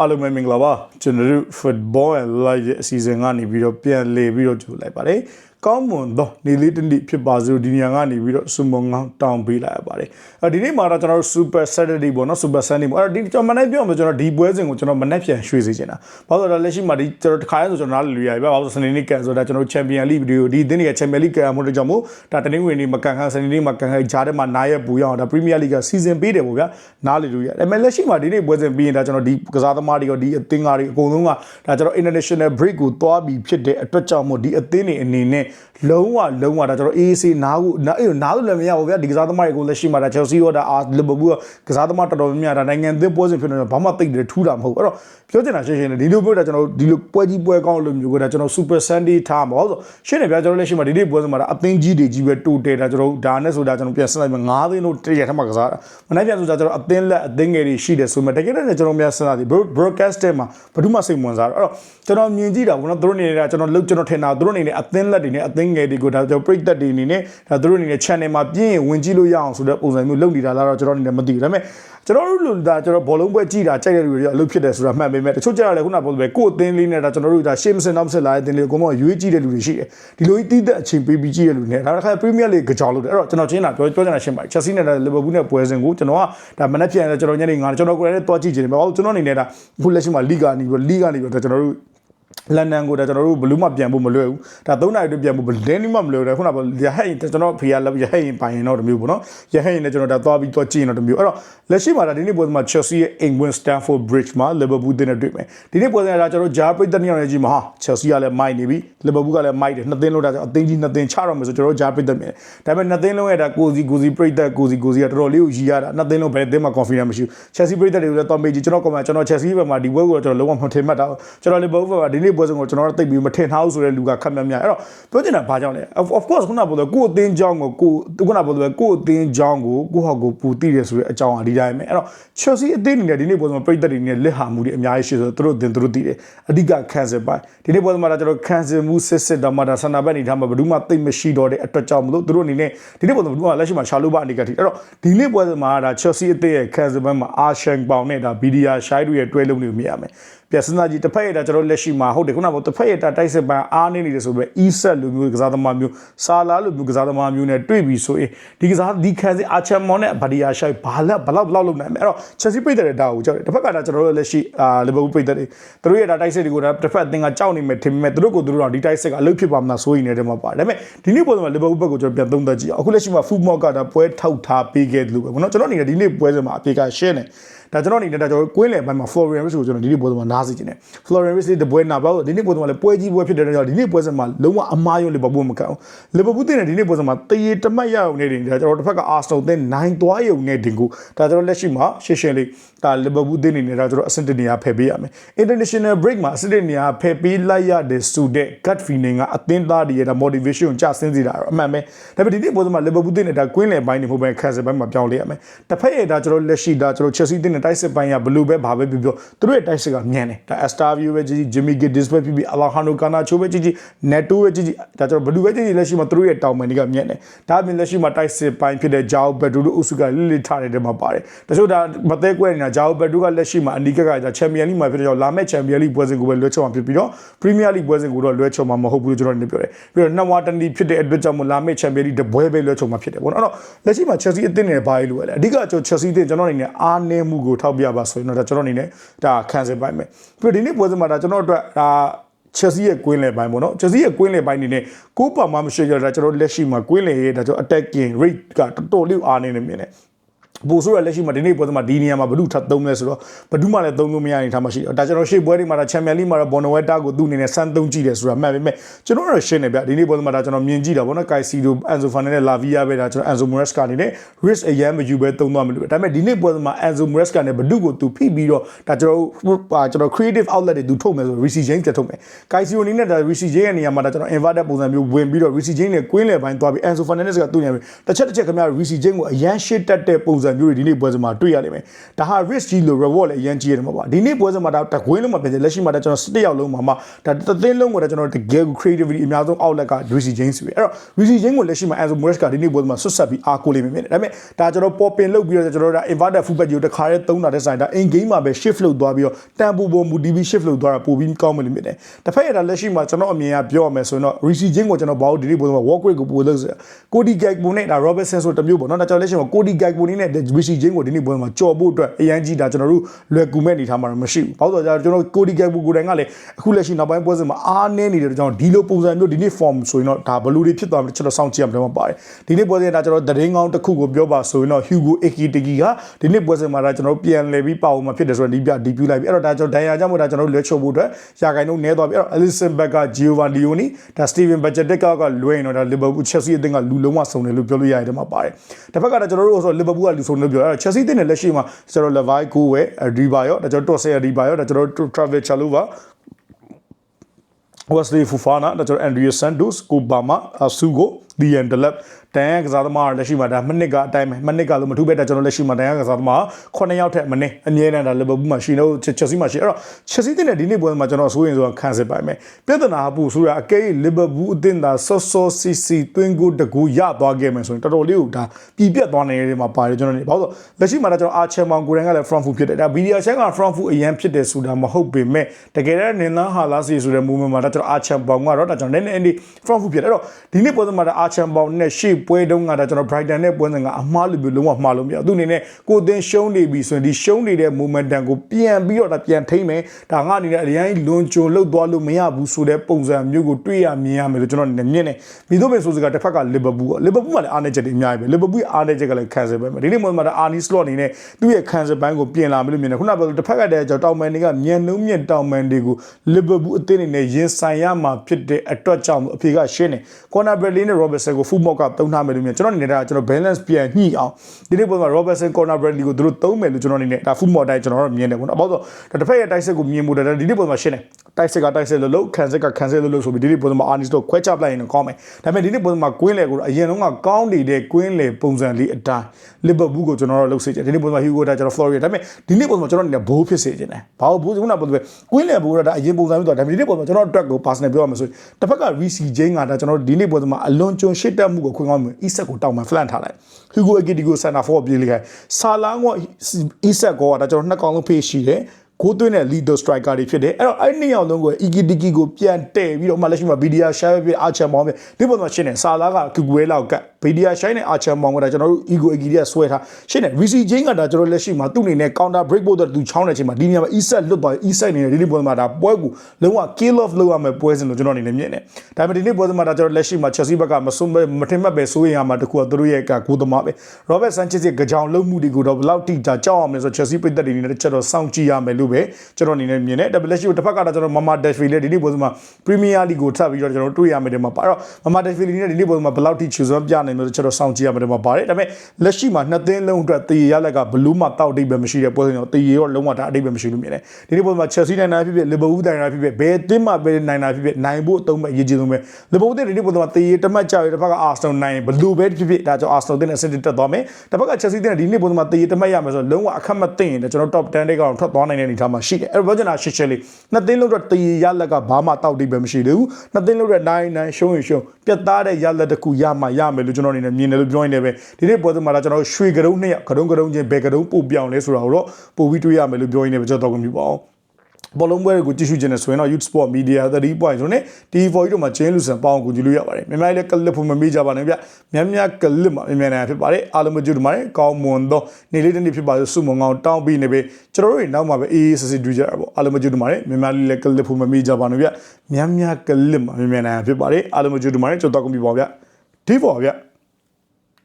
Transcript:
အားလုံးပဲမင်္ဂလာပါကျွန်တော်တို့ football and live ရဲ့အစီအစဉ်ကနေပြီးတော့ပြန်လည်ပြီးတော့ကြိုလိုက်ပါတယ်ကောင်းမွန်သောနေ့လေးတစ်နေ့ဖြစ်ပါစို့ဒီနေရာကနေပြီးတော့စုံမငောင်းတောင်းပေးလိုက်ရပါတယ်အဲဒီနေ့မှာတော့ကျွန်တော်တို့ super saturday ပေါ့နော် super sunday ပေါ့အဲဒီကျွန်တော်မနေ့ပြောမှာကျွန်တော်ဒီပွဲစဉ်ကိုကျွန်တော်မနေ့ပြန်ရွှေ့စေချင်တာဘာလို့လဲဆိုတော့လက်ရှိမှာဒီကျွန်တော်တစ်ခါလဲဆိုကျွန်တော်နားလည်လို့ရပြီဘာလို့စနေနေ့ကန်ဆိုတာကျွန်တော် champion league ဗီဒီယိုဒီသင်းတွေက champion league ကန်မှုတို့ကြောင့်မို့ဒါတနင်္ဂနွေနေ့မကန်ခန်းစနေနေ့မကန်ခန်းဂျားထဲမှာနားရက်ပူရအောင်ဒါ premier league ကစီစဉ်ပေးတယ်ပေါ့ဗျာနားလည်လို့ရတယ်ဒါပေမဲ့လက်ရှိမှာဒီနေ့ပွဲစဉ်ပြီးရင်ဒါကျွန်တော်ဒီကစားသမားတွေရောဒီအသင်းကားတွေအကုန်လုံးကဒါကျွန်တော် international break ကိုသွားပြီးဖြစ်တဲ့အတွက်ကြောင့်မို့ဒီအသင်းတွေအနေနဲ့လုံးဝလုံးဝဒါကျွန်တော် AAC နားကိုနားအေးနားလို့လည်းမရဘူးဗျာဒီကစားသမားတွေကိုလက်ရှိမှာဒါ Chelsea ရောဒါအာလီဗာပူးကစားသမားတော်တော်များများဒါနိုင်ငံသစ်ပွဲစဉ်ဖြစ်နေတော့ဘာမှသိတယ်ထူးတာမဟုတ်ဘူးအဲ့တော့ပြောချင်တာရှင်းရှင်းလေးဒီလိုမျိုးဒါကျွန်တော်ဒီလိုပွဲကြီးပွဲကောင်းလို့မျိုးကဒါကျွန်တော် Super Sunday ထားမှာဟုတ်ဆိုရှင်းတယ်ဗျာကျွန်တော်လက်ရှိမှာဒီနေ့ပွဲစဉ်မှာဒါအသင်းကြီးတွေကြီးပဲတူတယ်ဒါကျွန်တော်ဒါနဲ့ဆိုတာကျွန်တော်ပြန်ဆက်လိုက်မှာ9သိန်းလို့တရက်ထပ်မှာကစားတာမနေ့ပြန်ဆိုတာကျွန်တော်အသင်းလက်အသင်းငယ်တွေရှိတယ်ဆိုမှတကယ်တည်းကျွန်တော်များစဉ်းစားသည် broadcast ထဲမှာဘာမှစိတ်ဝင်စားတော့အဲ့တော့ကျွန်တော်မြင်ကြည့်တာဘောနော်သူတို့အနေနဲ့ကျွန်တော်လုတ်ကျွန်တော်ထင်တာသူတို့အနေနဲ့အသင်းလက်တွေနဲ့အသင်းငယ်တွေကိုဒါကျွန်တော်ပြိတ်သက်တွေအနေနဲ့ဒါသူတို့အနေနဲ့ channel မှာပြင်းရင်ဝင်ကြည့်လို့ရအောင်ဆိုတဲ့ပုံစံမျိုးလုပ်နေတာလားတော့ကျွန်တော်အနေနဲ့မသိဘူးဒါပေမဲ့ကျွန်တော်တို့လူဒါကျွန်တော်ဘောလုံးပွဲကြည့်တာကြိုက်တဲ့လူတွေအလုပ်ဖြစ်တယ်ဆိုတာမှတ်ပေမဲ့တချို့ကြရတယ်ခုနကပြောလို့ပဲကိုယ်အသင်းလေးနဲ့ဒါကျွန်တော်တို့ဒါရှေ့မစင်နောက်မစင်လာတဲ့အသင်းလေးကိုကောရွေးကြည့်တဲ့လူတွေရှိတယ်ဒီလိုကြီးတီးတဲ့အချိန်ပေးပြီးကြည့်တဲ့လူတွေနဲ့ဒါတစ်ခါ Premier League ကြောင်လို့တယ်အဲ့တော့ကျွန်တော်ချင်းတာပြောပြောချင်တာရှင်းပါတယ် Chelsea နဲ့ Liverpool နဲ့ပွဲစဉ်ကိုကျွန်တော်ကဒါမနေ့ပြန်ကျွန်တော်ညနေ9ကျွန်တော်ကိုယ်လည်းတွားကြည့်ကြတယ်ဘာလို့ကျွန်တော်အနေနဲ့ဒါအခုလက်ရှိမှာ League ကနေပြီး League ကနေပြီးတော့ကျွန်တော်တို့ လန်ဒန်ကိုဒါကျွန်တော်တို့ဘလူးမှပြန်ဖို့မလွယ်ဘူးဒါ၃နိုင်အတွက်ပြန်ဖို့ဘလင်းနီမှမလွယ်ဘူးခုနကရဟဲ့ရင်ကျွန်တော်ဖေရလက်ရဟဲ့ရင်ပိုင်ရင်တော့တမျိုးပေါ့နော်ရဟဲ့ရင်လည်းကျွန်တော်ဒါသွားပြီးသွားကြည့်ရင်တော့တမျိုးအဲ့တော့လက်ရှိမှာဒါဒီနေ့ပွဲစဉ်မှာ Chelsea ရဲ့ England Stamford Bridge မှာ Liverpool တင်းနဲ့တွေ့မယ်ဒီနေ့ပွဲစဉ်ကဒါကျွန်တော်ဂျာပရိသတ်နှစ်ယောက်နဲ့ကြီးမှာဟာ Chelsea ကလည်းမိုက်နေပြီ Liverpool ကလည်းမိုက်တယ်နှစ်သင်းလုံးဒါကျွန်တော်အသင်းကြီးနှစ်သင်းချတော့မယ်ဆိုကျွန်တော်ဂျာပရိသတ်မြင်ဒါပေမဲ့နှစ်သင်းလုံးရဲ့ဒါကိုစီကိုစီပရိသတ်ကိုစီကိုစီကတော်တော်လေးကိုရီရတာနှစ်သင်းလုံးဘယ်သင်းမှာ confidence မရှိဘူး Chelsea ပရိသတ်တွေကိုလည်းတော့မေးကြည့်ကျွန်တော် comment ကျွန်တော် Chelsea ဘက်မှာဒီပွဲကိုကျွန်တော်လုံးဝမထင်မှတ်တာကျွန်တော် Liverpool ဘက်မှာဒီနေ့ပွဲစဉ်ကိုကျွန်တော်သိပြီးမထင်ထားဘူးဆိုတဲ့လူကခက်မြတ်မြတ်အဲ့တော့ပြောချင်တာဘာကြောင့်လဲ of course ခုနကပြောလို့ကိုယ်အသင်းကြောင်းကိုကိုခုနကပြောလို့ကိုယ်အသင်းကြောင်းကိုကိုယ့်ဟောက်ကိုပူတည်တယ်ဆိုတဲ့အကြောင်းအဒီတိုင်းပဲအဲ့တော့ Chelsea အသင်းအနေနဲ့ဒီနေ့ပွဲစဉ်မှာပြည်သက်တွေနဲ့လက်ဟာမှုတွေအများကြီးရှိဆိုတော့သူတို့အသင်းသူတို့တည်တယ်အဓိက cancel ပိုင်းဒီနေ့ပွဲစဉ်မှာကျွန်တော် cancel မှုစစ်စစ်တော့မှဒါဆန္ဒဘက်နေထားမှာဘယ်သူမှသိမရှိတော့တဲ့အတွက်ကြောင့်မလို့သူတို့အနေနဲ့ဒီနေ့ပွဲစဉ်မှာဘယ်သူမှလက်ရှိမှာရှာလို့ပါအနေကတိအဲ့တော့ဒီနေ့ပွဲစဉ်မှာဒါ Chelsea အသင်းရဲ့ cancel ဘက်မှာအာရှန်ပေါင်နဲ့ဒါ BDR ရှိုင်းတို့ရဲ့တွဲလုံးတွေကိုမြင်ရမယ် ပြစနာကြီးတစ်ဖက်ရတာကျွန်တော်လက်ရှိမှာဟုတ်တယ်ခုနကတစ်ဖက်ရတာတိုက်စစ်ပန်းအားနေနေတယ်ဆိုပဲ e-set လိုမျိုးကစားသမားမျိုးစာလာလိုမျိုးကစားသမားမျိုးနဲ့တွေ့ပြီဆိုရင်ဒီကစားဒီခံစအာချမ်မောင်နဲ့ဗဒီယာရှိုက်ဘာလက်ဘလောက်ဘလောက်လုပ်နိုင်မလဲအဲ့တော့ Chelsea ပိတ်တဲ့ဒါကိုကြောက်တယ်တစ်ဖက်ကဒါကျွန်တော်တို့လက်ရှိအာ Liverpool ပိတ်တဲ့သူတို့ရဲ့ဒါတိုက်စစ်တွေကိုဒါတစ်ဖက်အသင်းကကြောက်နေမယ်ထင်ပေမဲ့သူတို့ကိုသူတို့တော့ဒီတိုက်စစ်ကအလုပ်ဖြစ်ပါမလားဆိုရင်လည်းတည်းမှာပါတယ်ဒါပေမဲ့ဒီနေ့ပွဲမှာ Liverpool ဘက်ကိုကျွန်တော်ပြန်သုံးသပ်ကြည့်အောင်အခုလက်ရှိမှာ Football ကဒါပွဲထောက်ထားပေးခဲ့တယ်လို့ပဲကျွန်တော်ကျွန်တော်အနေနဲ့ဒီနေ့ပွဲစဉ်မှာအပြေက share နေဒါကျွန်တော်အနေနဲ့ဒါကျွန်တော်ကွင်းလယ်ပိုင်းမှာ Florian Wirtz ကိုကျွန်တော်ဒီနေ့ပွဲစဉ်မှာနားစီခြင်းတယ် Florian Wirtz ဒီပွဲနာဘာလို့ဒီနေ့ပွဲစဉ်မှာလည်းပွဲကြီးပွဲဖြစ်တဲ့ကြောင့်ဒီနေ့ပွဲစဉ်မှာလုံးဝအမားရုံးလီဗာပူးမကန်ဘူးလီဗာပူးတင်တဲ့ဒီနေ့ပွဲစဉ်မှာတရေတမတ်ရအောင်နေတယ်ဒါကျွန်တော်တစ်ဖက်က Arsenal တင်နိုင်သွားရုံနဲ့တင်ကိုဒါကျွန်တော်လက်ရှိမှာရှင်းရှင်းလေးဒါလီဗာပူးတင်နေနေတာကျွန်တော်အဆင့်တနေရာဖယ်ပေးရမယ် International break မှာအဆင့်တနေရာဖယ်ပေးလိုက်ရတဲ့ဆိုတဲ့ gut feeling ကအသင်းသားတွေရဲ့ဒါ motivation ကိုကျဆင်းစေတာတော့အမှန်ပဲဒါပေမဲ့ဒီနေ့ပွဲစဉ်မှာလီဗာပူးတင်တဲ့ဒါကွင်းလယ်ပိုင်းနေဖို့ပဲခံစစ်ပိုင်းမှာပြောင်းလဲရမယ်တစ်ဖက်ရဲ့ဒါကျွန်တော်လက်ရှိဒါကျွန်တော် Chelsea တင်တဲ့တိုက်စစ်ပိုင်းကဘယ်လိုပဲဘာပဲပြောပြောသူတို့ရဲ့တိုက်စစ်ကမြန်တယ်ဒါ Astavio ပဲကြည့်ကြည့် Jimmy Giddens ပဲဖြစ်ဖြစ် Alejandro Garnacho ပဲကြည့်ကြည့် Neto ပဲကြည့်ကြည့်ဒါကျွန်တော်ဘယ်လိုပဲကြည့်ကြည့်လက်ရှိမှာသူတို့ရဲ့တောင်ပန်တွေကမြန်တယ်ဒါအပြင်လက်ရှိမှာတိုက်စစ်ပိုင်းဖြစ်တဲ့ Jao Pedro တို့အုပ်စုကလိလိထားတဲ့ထဲမှာပါတယ်တချို့ဒါမသေးကွဲနေတာ Jao Pedro ကလက်ရှိမှာအနီးကကဒါ Champion League မှာဖြစ်တဲ့ကြောင့်လာမယ့် Champion League ပွဲစဉ်ကိုပဲလွှဲချော်မှာဖြစ်ပြီးတော့ Premier League ပွဲစဉ်ကိုတော့လွှဲချော်မှာမဟုတ်ဘူးလို့ကျွန်တော်နေပြောတယ်ပြီးတော့နှစ်ဝါတန်ဒီဖြစ်တဲ့အတွက်ကြောင့်မလာမယ့် Champion League တပွဲပဲလွှဲချော်မှာဖြစ်တယ်ပေါ့နော်အဲ့တော့လက်ရှိမှာ Chelsea အသင်းနဲ့ဘာလို့လဲအဓိကကျွန်တော် Chelsea အသင်းကျွန်တော်အနေနဲ့အားနည်းမှုကိုထောက်ပြပါဆိုရင်တော့ဒါကျွန်တော်အနေနဲ့ဒါခံစားပိုင်မယ်ပြီးတော့ဒီနေ့ပွဲစဉ်မှာဒါကျွန်တော်အတွက်ဒါ Chelsea ရဲ့ကွင်းလယ်ပိုင်းပေါ့နော် Chelsea ရဲ့ကွင်းလယ်ပိုင်းနေနဲ့ကိုပါမမရှိကြတာကျွန်တော်လက်ရှိမှာကွင်းလယ်ရဲ့ဒါကျွန်တော် attacking rate ကတော်တော်လေးအားနေနေမြင်တယ် ပို့ဆိုရလက်ရှိမှာဒီနေ့ပွဲစဉ်မှာဒီနေရာမှာဘလူးထပ်သုံးလဲဆိုတော့ဘဒုမှလည်းသုံးလို့မရနိုင်ထားမှရှိတယ်ဒါကျွန်တော်ရှေ့ပွဲတွေမှာဒါချန်ပီယံလိမှာတော့ဘော်နိုဝက်တာကိုသူ့အနေနဲ့စမ်းသုံးကြည့်တယ်ဆိုတာမှတ်ပေမဲ့ကျွန်တော်ကတော့ရှင်းနေဗျဒီနေ့ပွဲစဉ်မှာဒါကျွန်တော်မြင်ကြည့်တာပေါ့နော်ကိုက်စီဒိုအန်ဇိုဖာနယ်နဲ့လာဗီယာပဲဒါကျွန်တော်အန်ဇိုမရက်စကနေနဲ့ risk အရန်မယူပဲသုံးသွားမလို့ဒါပေမဲ့ဒီနေ့ပွဲစဉ်မှာအန်ဇိုမရက်စကနေဘဒုကိုသူဖိပြီးတော့ဒါကျွန်တော်ကျွန်တော် creative outlet တွေသူထုတ်မယ်ဆို Rishi James ကထုတ်မယ်ကိုက်စီဒိုအနေနဲ့ဒါ Rishi James ရဲ့နေရာမှာဒါကျွန်တော် inverted ပုံစံမျိုးဝင်ပြီးတော့ Rishi James နဲ့ကွင်းလယ်ပိုင်းသွားပြီး Enzo Fernandez ကသူ့နေရာတစ်ချက်တစ်ချက်ခင်ဗျာ Rishi James ကိုအရန်ရှစ်တက်တဲ့ပုံစံံမျိုးတွေဒီနေ့ပွဲစဉ်မှာတွေ့ရလိမ့်မယ်ဒါဟာ risk ကြီးလို့ reward လည်းအရင်ကြီးရတယ်မှာပါဒီနေ့ပွဲစဉ်မှာဒါတကွင်းလုံးမှာပြင်တယ်လက်ရှိမှာဒါကျွန်တော်၁ယောက်လုံးမှာမှဒါတသိန်းလုံးကိုဒါကျွန်တော်တကယ် creativity အများဆုံး outlet က Rishi James ပဲအဲ့တော့ Rishi James ကိုလက်ရှိမှာ Enzo Moraes ကဒီနေ့ပွဲစဉ်မှာဆွတ်ဆက်ပြီးအားကိုးလိမ့်မယ်မြင်တယ်ဒါပေမဲ့ဒါကျွန်တော်ပေါ်ပင်လုပ်ပြီးတော့ကျွန်တော်တို့ဒါ inverted fullback ကိုတခါရဲသုံးတာတဲ့ဆိုင်ဒါ in game မှာပဲ shift လုပ်သွားပြီးတော့တန်ပိုပေါ်မူ DB shift လုပ်သွားတာပိုပြီးကောင်းမယ်လို့မြင်တယ်တစ်ဖက်ရတာလက်ရှိမှာကျွန်တော်အမြင်ကပြောရမယ်ဆိုရင်တော့ Rishi James ကိုကျွန်တော်ဘာလို့ဒီနေ့ပွဲစဉ်မှာ walk rate ကိုပို့လို့ဆိုကိုဒီ Gagbo နဲ့ဒါ Robertson ဆိုတမျိုးပေါ့နော်ဒါကြောင့်လက်ရှိမှာကိုဒီ Gagbo နဲ့ Rishi James ကိုဒီနေ့ပွဲစဉ်မှာကြော်ဖို့အတွက်အရန်ကြီးဒါကျွန်တော်တို့လွယ်ကူမဲ့အနေထားမှာမရှိဘူးဘာလို့ဆိုတော့ကျွန်တော်ကိုဒီ Gagbo ကိုယ်တိုင်ကလည်းအခုလက်ရှိနောက်ပိုင်းပွဲစဉ်မှာအားနည်းနေတဲ့ကြောင့်ဒီလိုပုံစံမျိုးဒီနေ့ form ဆိုရင်တော့ဒါဘယ်လိုတွေဖြစ်သွားမလဲကျွန်တော်စောင့်ကြည့်ရမှာတော့ပါတယ်ဒီနေ့ပွဲစဉ်ဒါကျွန်တော်သတင်းကောင်းတစ်ခုကိုပြောပါဆိုရင်တော့ Hugo Ekitiki ကဒီနေ့ပွဲစဉ်မှာဒါကျွန်တော်ပြန်လည်ပြီးပါဝင်မှာဖြစ်တယ်ဆိုတော့ဒီပြဒီပြလိုက်ပြီးအဲ့တော့ဒါကျွန်တော်ဒိုင်ယာကြောင့်မို့ဒါကျွန်တော်လွှဲချုပ်ဖို့အတွက်ရာဂိုင်တို့နဲသွားပြီးအဲ့တော့ Alisson Becker Giovanni Leoni ဒါ Steven Bajcetic ကလွှဲရင်တော့ဒါ Liverpool Chelsea အသင်းကလူလုံးဝစုံတယ်လို့ပြောလို့ရတယ်မှာပါတယ်တစ်ဖက်ကဒါကျွန်တော်တို့ဆို Liverpool ကလူစုံတယ်ပြောအဲ့တော့ Chelsea အသင်းနဲ့လက်ရှိမှာကျွန်တော် Levi ကိုဝဲ Riba ရောဒါကျွန်တော် Tosse Riba ရောဒါကျွန်တော် Travis Chalova Wesley Fofana ဒါကျွန်တော် Andrea Santos ကိုဘာမာအဆူကို Dian Delap တန်ရကစားသမားလက်ရှိမှာဒါမနစ်ကအတိုင်းပဲမနစ်ကလို့မထူးပဲဒါကျွန်တော်လက်ရှိမှာတန်ရကစားသမား9ယောက်ထက်မနည်းအမြဲတမ်းဒါလီဗာပူးမှာရှိနေတော့ချက်စီမှာရှိအဲ့တော့ချက်စီတင်တဲ့ဒီနေ့ပွဲမှာကျွန်တော်ဆိုရင်ဆိုတာခံစစ်ပိုင်မယ်ပြဿနာပူဆိုတာအကဲလီဗာပူးအသင်းသာဆော့ဆော့စီစီတွင်းကိုတကူရသွားခဲ့မယ်ဆိုရင်တော်တော်လေးကိုဒါပြည်ပြတ်သွားနေတဲ့မှာပါတယ်ကျွန်တော်နေဘာလို့လက်ရှိမှာဒါကျွန်တော်အာချန်မောင်ကိုရန်ကလည်း front foot ဖြစ်တယ်ဒါဗီဒီယိုချန်က front foot အရန်ဖြစ်တယ်ဆိုတာမဟုတ်ပေမဲ့တကယ်တမ်းနင်သားဟာလာစီဆိုတဲ့ movement မှာဒါကျွန်တော်အာချန်ပေါင်ကတော့ဒါကျွန်တော်နည်းနည်းအင်းဒီ front foot ဖြစ်တယ်အဲ့တော့ဒီနေ့ပွဲမှာဒါအာချန်ပေါင်နဲ့ရှေ့ပွဲတုန်းကဒါကျွန်တော် Brighton နဲ့ပွဲစဉ်ကအမှားလို့ပြောလုံးဝမှားလို့မရသူအနေနဲ့ကိုအသင်းရှုံးနေပြီဆိုရင်ဒီရှုံးနေတဲ့ momentum ကိုပြန်ပြီးတော့ဒါပြန်ထိမ့်မယ်ဒါငါအနေနဲ့အရင်လွန်ကြုံလောက်သွားလို့မရဘူးဆိုတဲ့ပုံစံမျိုးကိုတွေ့ရမြင်ရမယ်လို့ကျွန်တော်အနေနဲ့မြင်တယ်မိတို့ပဲဆိုစကားတစ်ဖက်က Liverpool လီဗာပူးကလည်းအားနေချက်တွေအများကြီးပဲလီဗာပူးအားနေချက်ကလည်း cancel ပဲဒီနေ့မှာဒါ Arnie Slot အနေနဲ့သူ့ရဲ့ cancel ဘိုင်းကိုပြင်လာမယ်လို့မြင်တယ်ခုနကပြောတစ်ဖက်ကတည်းကကျွန်တော်တောင်မန်တွေကမြန်နှုံးမြင့်တောင်မန်တွေကိုလီဗာပူးအသင်းအနေနဲ့ရင်ဆိုင်ရမှာဖြစ်တဲ့အတွက်ကြောင့်အဖေကရှင်းတယ် Conor Bradley နဲ့ Robertson ကို full mock ကသုံးထားမယ်လို့မြင်ကျွန်တော်အနေနဲ့ဒါကျွန်တော် balance ပြန်ညှိအောင်ဒီနေ့ပုံမှာ Robertson Conor Bradley ကိုသူတို့သုံးမယ်လို့ကျွန်တော်အနေနဲ့ဒါ full mock တိုင်းကျွန်တော်တို့မြင်တယ်ပေါ့နော်အပေါ့ဆိုဒါတစ်ဖက်ရဲ့တိုက်စစ်ကိုမြင်မှုတယ်ဒီနေ့ပုံမှာရှင်းတယ်တိုက်စစ်ကတိုက်စစ်လို့လို့ခံစစ်ကခံစစ်လို့လို့ဆိုပြီးဒီနေ့ပုံမှာ Arnis တို့ခွဲချပလိုက်ရင်တော့ကောင်းမယ်ဒါပေမဲ့ဒီနေ့ပုံမှာကွင်းလေကိုအရင်တော့ကကောင်းနေတဲ့ကွင်းလေပုံစံလေးအတိုင်း Liverpool ကိုကျွန်တော်တို့လှုပ်စေချင်ဒီနေ့ပုံမှာ Hugo ဒါကျွန်တော် Florida ဒါပေမဲ့ဒီနေ့ပုံမှာကျွန်တော်အနေနဲ့ဘိုးဖြစ်စေချင်တယ်ဘာလို့ဘိုးခုနကပြောတယ်ကွင်းလေဘိုးဒါအရင်ပုံစံမျိုးတော့ဒါပေမဲ့ဒီနေ့ပုံမှာကျွန်တော်အတွက်ကို personal ပြောရမှာဆိုရင်တစ်ဖက်က Rishi James ကဒါကျွန်တော်ဒီနေ့ပုံမှာအလွန်ကျွံရှစ်တက်မှုကိုခွင့်ကောင်းမှု Isak ကိုတောက်မှ flan ထားလိုက် Hugo Ekitiko center forward ပြေးလိုက်ဆာလာကို Isak ကိုဒါကျွန်တော်နှစ်ကောင်လုံးဖေးရှိတယ် ကိုသွင်းတဲ့ leader striker တွေဖြစ်တယ်အဲ့တော့အဲ့နှစ်ယောက်လုံးကို Ikitiki ကိုပြန်တဲ့ပြီးတော့မှလက်ရှိမှာ Vidia Shai ပဲအာချန်မောင်းပဲဒီပုံမှာရှင်းတယ်ဆာလာကကူကွဲလောက်က Vidia Shai နဲ့အာချန်မောင်းကဒါကျွန်တော်တို့ Ego Ikitiki ဆွဲထားရှင်းတယ် Rishi James ကဒါကျွန်တော်လက်ရှိမှာသူ့အနေနဲ့ counter break ဖို့တော့သူချောင်းတဲ့အချိန်မှာဒီနေရာမှာ Isak လွတ်သွား Isak အနေနဲ့ဒီနေ့ပုံမှာဒါပွဲကိုလုံးဝ kill off လုပ်ရမယ်ပွဲစဉ်လို့ကျွန်တော်အနေနဲ့မြင်တယ်ဒါပေမဲ့ဒီနေ့ပွဲစဉ်မှာဒါကျွန်တော်လက်ရှိမှာ Chelsea ဘက်ကမဆုံးမထင်မှတ်ပဲစိုးရင်ရမှာတခုကသူတို့ရဲ့ကကိုသမားပဲ Robert Sanchez ရဲ့ကြောင်လုံးမှုတွေကိုတော့ဘယ်လောက်ထိကြာကြောက်အောင်လဲဆို Chelsea ပိတ်သက်တွေအနေနဲ့ချက်တော့စောင့်ကြည့်ရမယ်လို့ပဲကျွန်တော်အနေနဲ့မြင်တယ်ဒါပေမဲ့လက်ရှိတစ်ဖက်ကတော့ကျွန်တော် Mama Dashville လည်းဒီနေ့ပွဲစဉ်မှာ Premier League ကိုထပ်ပြီးတော့ကျွန်တော်တွေ့ရမယ်ဒီမှာပါအဲ့တော့ Mama Dashville နဲ့ဒီနေ့ပွဲစဉ်မှာဘယ်လောက်ထိချူစွမ်းပြနိုင်မလို့ကျွန်တော်စောင့်ကြည့်ရမယ်ဒီမှာပါတယ်ဒါပေမဲ့လက်ရှိမှာနှစ်သင်းလုံးအတွက်တည်ရလက်ကဘလူးမှတောက်တိတ်ပဲမရှိတဲ့ပွဲစဉ်တော့တည်ရတော့လုံးဝဒါအတိတ်ပဲမရှိလို့မြင်တယ်ဒီနေ့ပွဲမှာ Chelsea နိုင်တာဖြစ်ဖြစ် Liverpool နိုင်တာဖြစ်ဖြစ်ဘယ်တင်းမှပဲနိုင်တာဖြစ်ဖြစ်နိုင်ဖို့အသုံးပဲအရေးကြီးဆုံးပဲ Liverpool တဲ့ဒီနေ့ပွဲမှာတည်ရတမတ်ကြောက်ရတစ်ဖက်က Arsenal နိုင်ဘလူးပဲဖြစ်ဖြစ်ဒါကြောင့် Arsenal တဲ့အဆင့်တက်သွားမယ်တစ်ဖက်က Chelsea တဲ့ဒီနေ့ပွဲမှာတည်ရတမတ်ရမယ်ဆိုတော့လုံးဝအခက်မသိရင်ကျွန်တော် top 10တွေကတော့ထွက်သွားနိုင်တဲ့အနေအထားမှာရှိတယ်အဲ့တော့ပြောချင်တာရှင်းရှင်းလေးနှစ်သင်းလုံးတော့တည်ရလက်ကဘာမှတောက်တိတ်ပဲမရှိသေးဘူးနှစ်သင်းလုံးတော့နိုင်နိုင်ရှုံးရင်ရှုံးပြတ်သားတဲ့ရလက်တစ်ခုရမှရမယ်လို့ကျွန်တော်အနေနဲ့မြင်တယ်လို့ပြောရင်လည်းပဲဒီနေ့ပွဲစဉ်မှာတော့ကျွန်တော်ရွှေကရုံးနှစ်ယောက်ကရုံးကရုံးချင်းဘယ်ကရုံးပို့ပြောင်းလဲဆိုတာကိုတော့ပို့ပြီးတွေးရမယ်လို့ပြောရင်လည်းကျွန်တော်တော့ကြည့်ပါအောင် ဘောလုံးပွဲကိုကြည့်ရှုခြင်းနဲ့ဆိုရင်တော့ Youth Sport Media 3 point ဆိုနဲ့ TV4 တို့မှာကျင်းလူစံပေါအောင်ကိုကြည့်လို့ရပါတယ်။မြန်မာလေးကလစ်ဖို့မမေ့ကြပါနဲ့ဗျ။မြမြကလစ်မှာမြန်မာနိုင်ငံဖြစ်ပါတယ်။အားလုံးမကြည့်တို့မှာကောင်းမွန်သောနေ့လေးတစ်နေ့ဖြစ်ပါလို့စုမုံကောင်တောင်းပြီးနေပြီ။ကျွန်တော်တို့နောက်မှာပဲအေးအေးဆေးဆေးတွေ့ကြရပါအားလုံးမကြည့်တို့မှာမြန်မာလေးကလစ်ဖို့မမေ့ကြပါနဲ့ဗျ။မြမြကလစ်မှာမြန်မာနိုင်ငံဖြစ်ပါတယ်။အားလုံးမကြည့်တို့မှာကျွန်တော်တောက်ကုန်ပြီပါဗျ။ဒီပေါ်ဗျ။